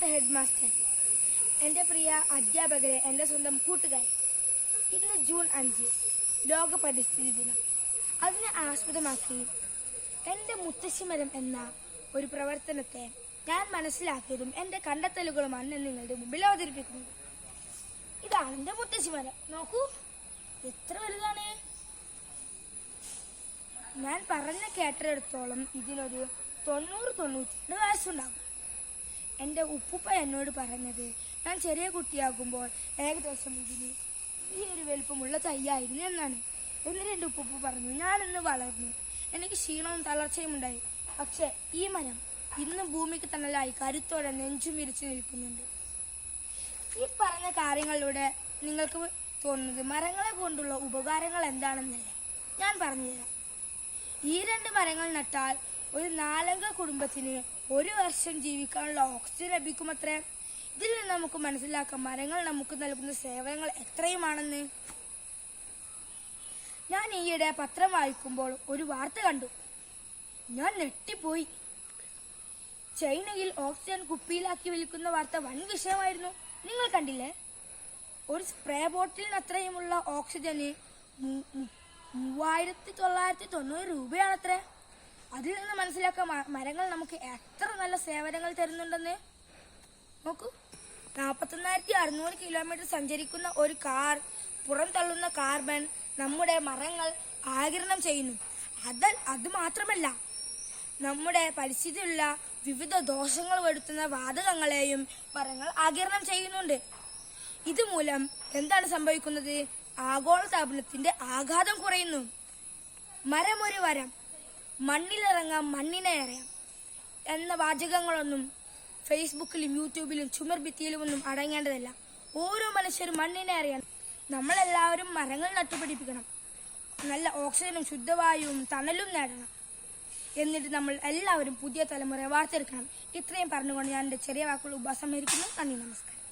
ബഹുമാനപ്പെട്ട head master എന്റെ പ്രിയ അധ്യാപകരെ എന്റെ സ്വന്തം കൂട്ടുകാരെ ഇന്ന് ജൂൺ അഞ്ച് ലോക പരിസ്ഥിതി ദിനം. അതിനെ ആസ്പദമാക്കി എന്റെ മുത്തശ്ശിമരം എന്ന ഒരു പ്രവർത്തനത്തെ ഞാൻ മനസ്സിലാക്കിയതും എന്റെ കണ്ടെത്തലുകളുമാണ് ഞാൻ നിങ്ങളുടെ മുമ്പിൽ അവതരിപ്പിക്കുന്നത്. ഇതാണ് എന്റെ മുത്തശ്ശിമരം. നോക്കൂ എത്ര വലുതാണ്? ഞാൻ പറഞ്ഞ കേട്ടിടത്തോളം ഇതിനൊരു തൊണ്ണൂറ് തൊണ്ണൂറ്റി വയസ്സുണ്ടാകും. എന്റെ ഉപ്പുപ്പ എന്നോട് പറഞ്ഞത് ഞാൻ ചെറിയ കുട്ടിയാകുമ്പോൾ ഏകദേശം ഇതിന് ഈ ഒരു വലുപ്പമുള്ള തയ്യായിരുന്നു എന്നാണ്. എന്നിട്ട് എന്റെ ഉപ്പുപ്പ പറഞ്ഞു. ഞാനിന്ന് വളർന്നു. എനിക്ക് ക്ഷീണവും തളർച്ചയും ഉണ്ടായി. പക്ഷെ ഈ മരം ഇന്നും ഭൂമിക്ക് തണലായി കരുത്തോടെ നെഞ്ചും വിരിച്ചു നിൽക്കുന്നുണ്ട്. ഈ പറഞ്ഞ കാര്യങ്ങളിലൂടെ നിങ്ങൾക്ക് തോന്നുന്നത് മരങ്ങളെ കൊണ്ടുള്ള ഉപകാരങ്ങൾ എന്താണെന്നല്ലേ? ഞാൻ പറഞ്ഞുതരാം. ഈ രണ്ട് മരങ്ങൾ നട്ടാൽ ഒരു നാലംഗ കുടുംബത്തിന് ഒരു വർഷം ജീവിക്കാനുള്ള ഓക്സിജൻ ലഭിക്കുമത്രേ? ഇതിൽ നിന്ന് നമുക്ക് മനസ്സിലാക്കാം മരങ്ങൾ നമുക്ക് നൽകുന്ന സേവനങ്ങൾ എത്രയുമാണെന്ന്. ഞാൻ ഈയിടെ പത്രം വായിക്കുമ്പോൾ ഒരു വാർത്ത കണ്ടു. ഞാൻ ഞെട്ടിപ്പോയി. ചൈനയിൽ ഓക്സിജൻ കുപ്പിയിലാക്കി വിൽക്കുന്ന വാർത്ത വൻ വിഷയമായിരുന്നു. നിങ്ങൾ കണ്ടില്ലേ? ഒരു സ്പ്രേ ബോട്ടിലിന് അത്രയുമുള്ള ഓക്സിജന് മൂവായിരത്തി തൊള്ളായിരത്തി തൊണ്ണൂറ് രൂപയാണത്രേ. അതിൽ നിന്ന് മനസ്സിലാക്കാം മരങ്ങൾ നമുക്ക് എത്ര നല്ല സേവനങ്ങൾ തരുന്നുണ്ടെന്ന്? നോക്കൂ. നാൽപ്പത്തൊന്നായിരത്തി അറുന്നൂറ് കിലോമീറ്റർ സഞ്ചരിക്കുന്ന ഒരു കാർ പുറന്തള്ളുന്ന കാർബൺ നമ്മുടെ മരങ്ങൾ ആകിരണം ചെയ്യുന്നു. അത് അത് മാത്രമല്ല നമ്മുടെ പരിസ്ഥിതിയിലുള്ള വിവിധ ദോഷങ്ങൾ വരുത്തുന്ന വാതകങ്ങളെയും മരങ്ങൾ ആകിരണം ചെയ്യുന്നുണ്ട്. ഇതുമൂലം എന്താണ് സംഭവിക്കുന്നത്? ആഗോളതാപനത്തിന്റെ ആഘാതം കുറയുന്നു. മരമൊരു വരം മണ്ണിലിറങ്ങാം മണ്ണിനെ അറിയാം എന്ന വാചകങ്ങളൊന്നും ഫേസ്ബുക്കിലും യൂട്യൂബിലും ചുമർ ഭിത്തിയിലും ഒന്നും അടങ്ങേണ്ടതല്ല. ഓരോ മനുഷ്യരും മണ്ണിനെ അറിയാം നമ്മളെല്ലാവരും മരങ്ങൾ നട്ടുപിടിപ്പിക്കണം. നല്ല ഓക്സിജനും ശുദ്ധവായുവും തണലും നേടണം. എന്നിട്ട് നമ്മൾ എല്ലാവരും പുതിയ തലമുറയെ വാർത്തെടുക്കണം. ഇത്രയും പറഞ്ഞുകൊണ്ട് ഞാൻ എന്റെ ചെറിയ വാക്കുകൾ ഉപസംഹരിക്കുന്നു. നന്ദി നമസ്കാരം.